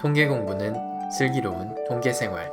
통계 공부는 슬기로운 통계 생활.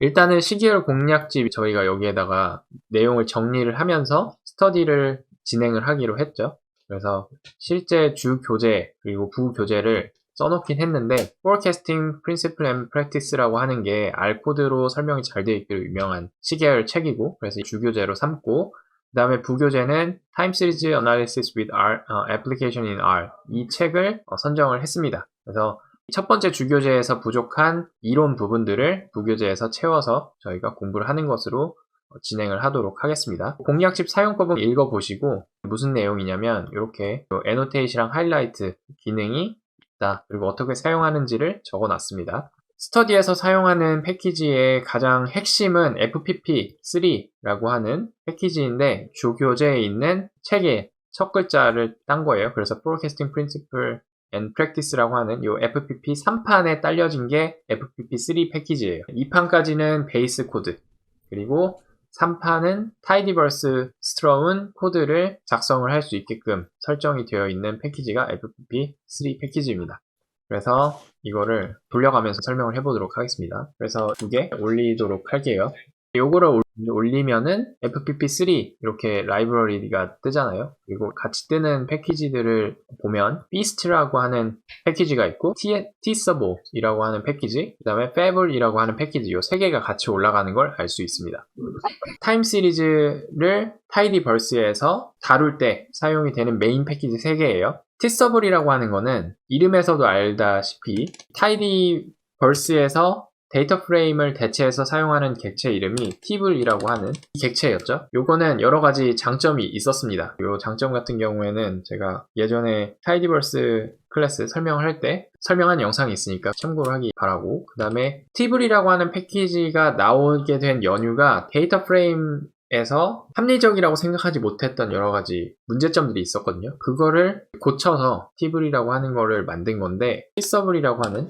일단은 시계열 공략집 저희가 여기에다가 내용을 정리를 하면서 스터디를 진행을 하기로 했죠. 그래서 실제 주 교재 그리고 부 교재를 써놓긴 했는데 Forecasting Principle and Practice라고 하는 게 R 코드로 설명이 잘 되어 있기로 유명한 시계열 책이고 그래서 주 교재로 삼고 그 다음에 부교재는 Time Series Analysis with R, 어, Application in R 이 책을 어, 선정을 했습니다. 그래서 첫 번째 주교재에서 부족한 이론 부분들을 부교재에서 채워서 저희가 공부를 하는 것으로 어, 진행을 하도록 하겠습니다. 공략집 사용법은 읽어보시고 무슨 내용이냐면 이렇게 에노테이시랑 하이라이트 기능이 있다. 그리고 어떻게 사용하는지를 적어놨습니다. 스터디에서 사용하는 패키지의 가장 핵심은 FPP3라고 하는 패키지인데 주교재에 있는 책의 첫 글자를 딴 거예요. 그래서 Forecasting Principle and Practice라고 하는 이 FPP 3판에 딸려진 게 FPP3 패키지예요. 2판까지는 베이스 코드 그리고 3판은 타이디버스 스트로운 코드를 작성을 할 수 있게끔 설정이 되어 있는 패키지가 FPP3 패키지입니다. 그래서 이거를 돌려가면서 설명을 해보도록 하겠습니다. 그래서 두 개 올리도록 할게요. 요거를 올- 올리면은 FPP3 이렇게 라이브러리가 뜨잖아요. 그리고 같이 뜨는 패키지들을 보면 Beast라고 하는 패키지가 있고 T- Tsub이라고 하는 패키지, 그 다음에 Fable이라고 하는 패키지 요세 개가 같이 올라가는 걸 알 수 있습니다. 타임 시리즈를 타이디버스에서 다룰 때 사용이 되는 메인 패키지 3개예요. Tsub이라고 하는 거는 이름에서도 알다시피 타이디버스에서 데이터 프레임을 대체해서 사용하는 객체 이름이 티블이라고 하는 이 객체였죠. 요거는 여러 가지 장점이 있었습니다. 요 장점 같은 경우에는 제가 예전에 타이디버스 클래스 설명을 할 때 설명한 영상이 있으니까 참고를 하기 바라고 그 다음에 티블이라고 하는 패키지가 나오게 된 연유가 데이터 프레임 에서 합리적이라고 생각하지 못했던 여러 가지 문제점들이 있었거든요. 그거를 고쳐서 티블이라고 하는 거를 만든 건데 티서블이라고 하는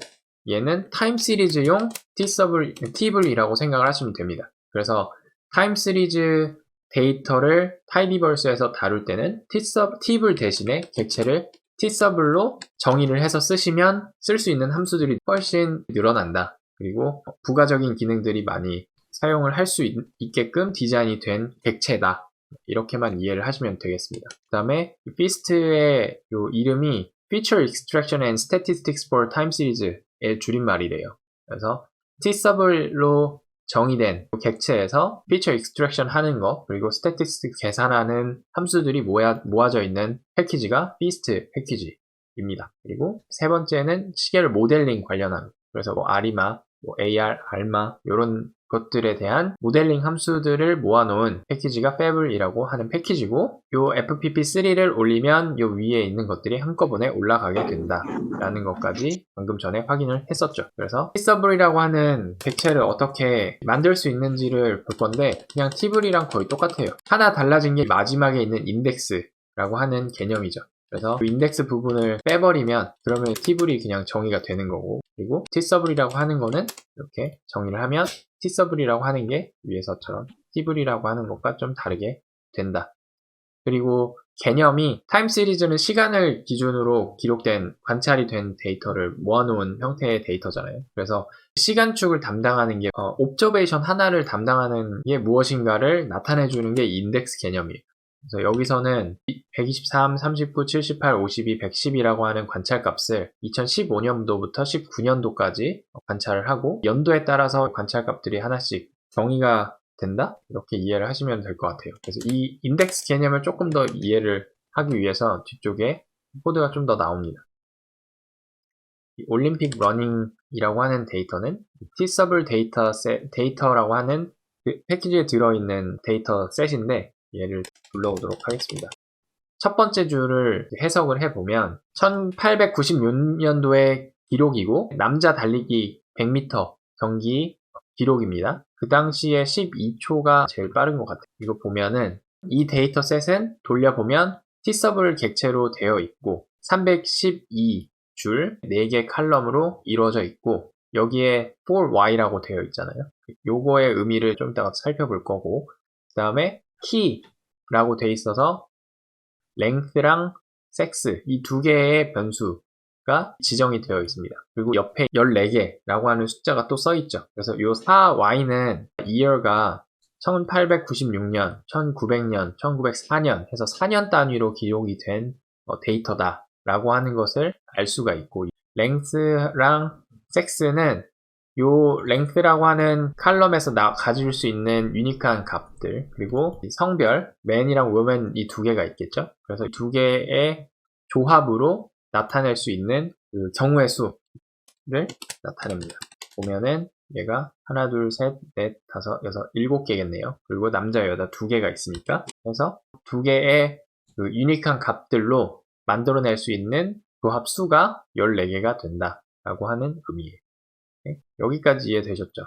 얘는 타임 시리즈용 Tsub을, T블이라고 생각을 하시면 됩니다. 그래서 타임 시리즈 데이터를 타이디버스에서 다룰 때는 Tsub, T블 대신에 객체를 Tsub로 정의를 해서 쓰시면 쓸 수 있는 함수들이 훨씬 늘어난다. 그리고 부가적인 기능들이 많이 사용을 할 수 있게끔 디자인이 된 객체다. 이렇게만 이해를 하시면 되겠습니다. 그 다음에 피스트의 요 이름이 Feature Extraction and Statistics for Time Series의 줄임말이래요. 그래서 Tsub로 정의된 객체에서 Feature Extraction 하는 거 그리고 Statistics 계산하는 함수들이 모아, 모아져 있는 패키지가 Feast 패키지입니다. 그리고 세 번째는 시계를 모델링 관련한 그래서 뭐 아리마, 뭐 AR, 알마 이런 것들에 대한 모델링 함수들을 모아놓은 패키지가 Fable이라고 하는 패키지고 요 FPP3를 올리면 요 위에 있는 것들이 한꺼번에 올라가게 된다 라는 것까지 방금 전에 확인을 했었죠. 그래서 Tsub이라고 하는 객체를 어떻게 만들 수 있는지를 볼 건데 그냥 T블이랑 거의 똑같아요. 하나 달라진 게 마지막에 있는 인덱스 라고 하는 개념이죠 그래서 그 인덱스 부분을 빼버리면 그러면 T블이 그냥 정의가 되는 거고 그리고 Tsub이라고 하는 거는 이렇게 정의를 하면 Tsub이라고 하는 게 위에서처럼 T블이라고 하는 것과 좀 다르게 된다. 그리고 개념이 타임 시리즈는 시간을 기준으로 기록된 관찰이 된 데이터를 모아놓은 형태의 데이터잖아요. 그래서 시간축을 담당하는 게 어, 옵저베이션 하나를 담당하는 게 무엇인가를 나타내주는 게 인덱스 개념이에요. 그래서 여기서는 123, 39, 78, 52, 110이라고 하는 관찰 값을 2015년도부터 19년도까지 관찰을 하고 연도에 따라서 관찰 값들이 하나씩 정의가 된다? 이렇게 이해를 하시면 될 것 같아요. 그래서 이 인덱스 개념을 조금 더 이해를 하기 위해서 뒤쪽에 코드가 좀 더 나옵니다. 이 올림픽 러닝이라고 하는 데이터는 Tsub을 데이터 셋, 데이터라고 하는 그 패키지에 들어있는 데이터 셋인데 얘를 불러오도록 하겠습니다. 첫 번째 줄을 해석을 해보면 1896년도의 기록이고 남자 달리기 100m 경기 기록입니다. 그 당시에 12초가 제일 빠른 것 같아요. 이거 보면은 이 데이터 셋은 돌려보면 Tsub을 객체로 되어 있고 312 줄 4개 칼럼으로 이루어져 있고 여기에 4y라고 되어 있잖아요. 요거의 의미를 좀 이따가 살펴볼 거고 그 다음에 키라고 돼 있어서 length랑 sex 이 두 개의 변수 가 지정이 되어 있습니다. 그리고 옆에 14개라고 하는 숫자가 또 써 있죠. 그래서 이 4y는 year가 1896년, 1900년, 1904년 해서 4년 단위로 기록이 된 어, 데이터다라고 하는 것을 알 수가 있고 length랑 sex는 요 length라고 하는 칼럼에서 나, 가질 수 있는 유니크한 값들 그리고 이 성별 man이랑 woman 이 두 개가 있겠죠. 그래서 이두 개의 조합으로 나타낼 수 있는 그 경우의 수를 나타냅니다. 보면은 얘가 하나, 둘, 셋, 넷, 다섯, 여섯, 일곱 개겠네요. 그리고 남자, 여자 두 개가 있으니까 그래서 두 개의 그 유니크한 값들로 만들어낼 수 있는 조합 수가 14개가 된다 라고 하는 의미예요. 네? 여기까지 이해되셨죠?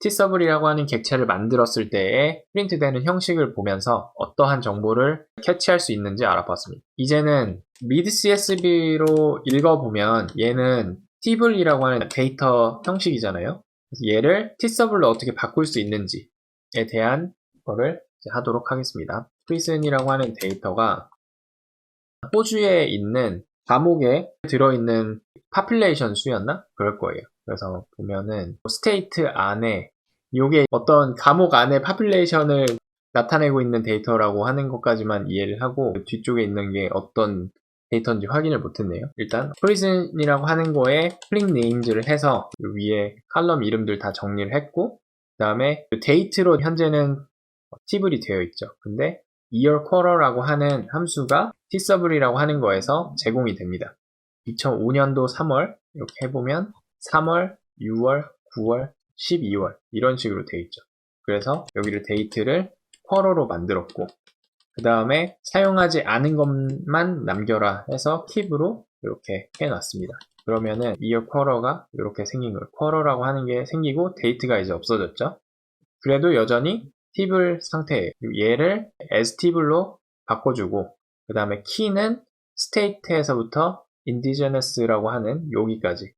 t서블이라고 하는 객체를 만들었을 때에 프린트되는 형식을 보면서 어떠한 정보를 캐치할 수 있는지 알아봤습니다. 이제는 미드 CSV로 읽어보면 얘는 t블이라고 하는 데이터 형식이잖아요. 얘를 t서블로 어떻게 바꿀 수 있는지에 대한 거를 하도록 하겠습니다. prison이라고 하는 데이터가 호주에 있는 감옥에 들어있는 파퓰레이션 수였나? 그럴 거예요. 그래서 보면은 스테이트 안에 이게 어떤 감옥 안에 파퓰레이션을 나타내고 있는 데이터라고 하는 것까지만 이해를 하고 뒤쪽에 있는 게 어떤 데이터인지 확인을 못했네요. 일단 프리즌이라고 하는 거에 플링 네임즈를 해서 위에 칼럼 이름들 다 정리를 했고 그 다음에 데이트로 현재는 티블이 되어 있죠. 근데 year quarter라고 하는 함수가 t서블이라고 하는 거에서 제공이 됩니다. 2005년도 3월 이렇게 해보면 3월, 6월, 9월, 12월 이런 식으로 되어 있죠. 그래서 여기를 데이트를 쿼러로 만들었고 그 다음에 사용하지 않은 것만 남겨라 해서 킵으로 이렇게 해놨습니다. 그러면은 이어 쿼러가 이렇게 생긴 거예요. 쿼러라고 하는 게 생기고 데이트가 이제 없어졌죠. 그래도 여전히 팁을 상태예요. 얘를 as 팁으로 바꿔주고 그 다음에 키는 state에서부터 indigenous라고 하는 여기까지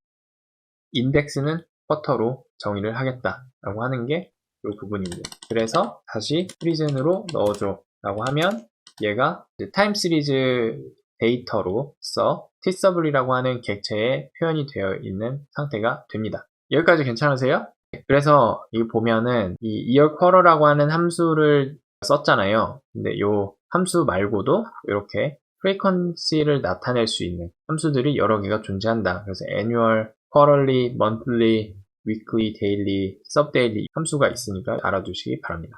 인덱스는 퍼터로 정의를 하겠다라고 하는 게 이 부분입니다. 그래서 다시 프리즌으로 넣어줘 라고 하면 얘가 타임 시리즈 데이터로서 t서블이라고 하는 객체에 표현이 되어 있는 상태가 됩니다. 여기까지 괜찮으세요? 그래서 이거 보면은 이 year quarter라고 하는 함수를 썼잖아요. 근데 이 함수 말고도 이렇게 frequency를 나타낼 수 있는 함수들이 여러 개가 존재한다. 그래서 annual, quarterly, monthly, weekly, daily, subdaily 함수가 있으니까 알아두시기 바랍니다.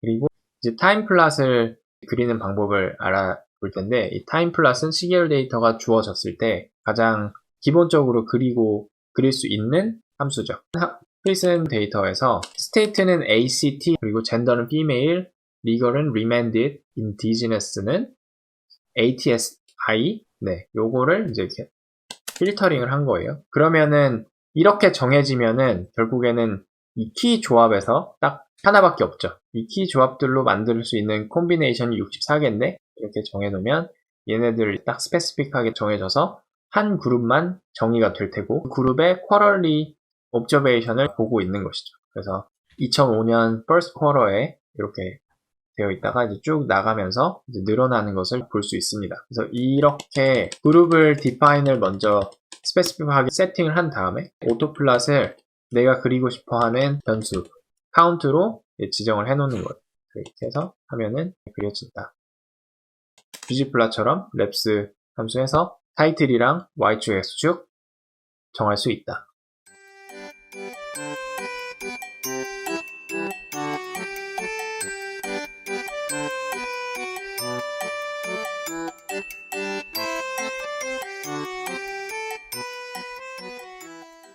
그리고 이제 time plot을 그리는 방법을 알아볼 텐데 이 time plot은 시계열 데이터가 주어졌을 때 가장 기본적으로 그리고 그릴 수 있는 함수죠. 프리슨 데이터에서 state는 ACT 그리고 gender는 female, legal은 remanded, indigenous는 ATSI 네, 요거를 이제 이렇게 필터링을 한 거예요. 그러면은 이렇게 정해지면은 결국에는 이 키 조합에서 딱 하나밖에 없죠. 이 키 조합들로 만들 수 있는 콤비네이션이 64개인데 이렇게 정해놓으면 얘네들 딱 스페시픽하게 정해져서 한 그룹만 정의가 될 테고 그 그룹의 쿼럴리 옵저베이션을 보고 있는 것이죠. 그래서 2005년 first quarter에 이렇게 되어 있다가 이제 쭉 나가면서 이제 늘어나는 것을 볼 수 있습니다. 그래서 이렇게 그룹을 디파인을 먼저 스페시픽하게 세팅을 한 다음에 오토플랫을 내가 그리고 싶어 하는 변수 카운트로 지정을 해 놓는 거예요. 이렇게 해서 하면은 그려진다. 뷰지플랫처럼 랩스 함수에서 타이틀이랑 y축, x축 정할 수 있다.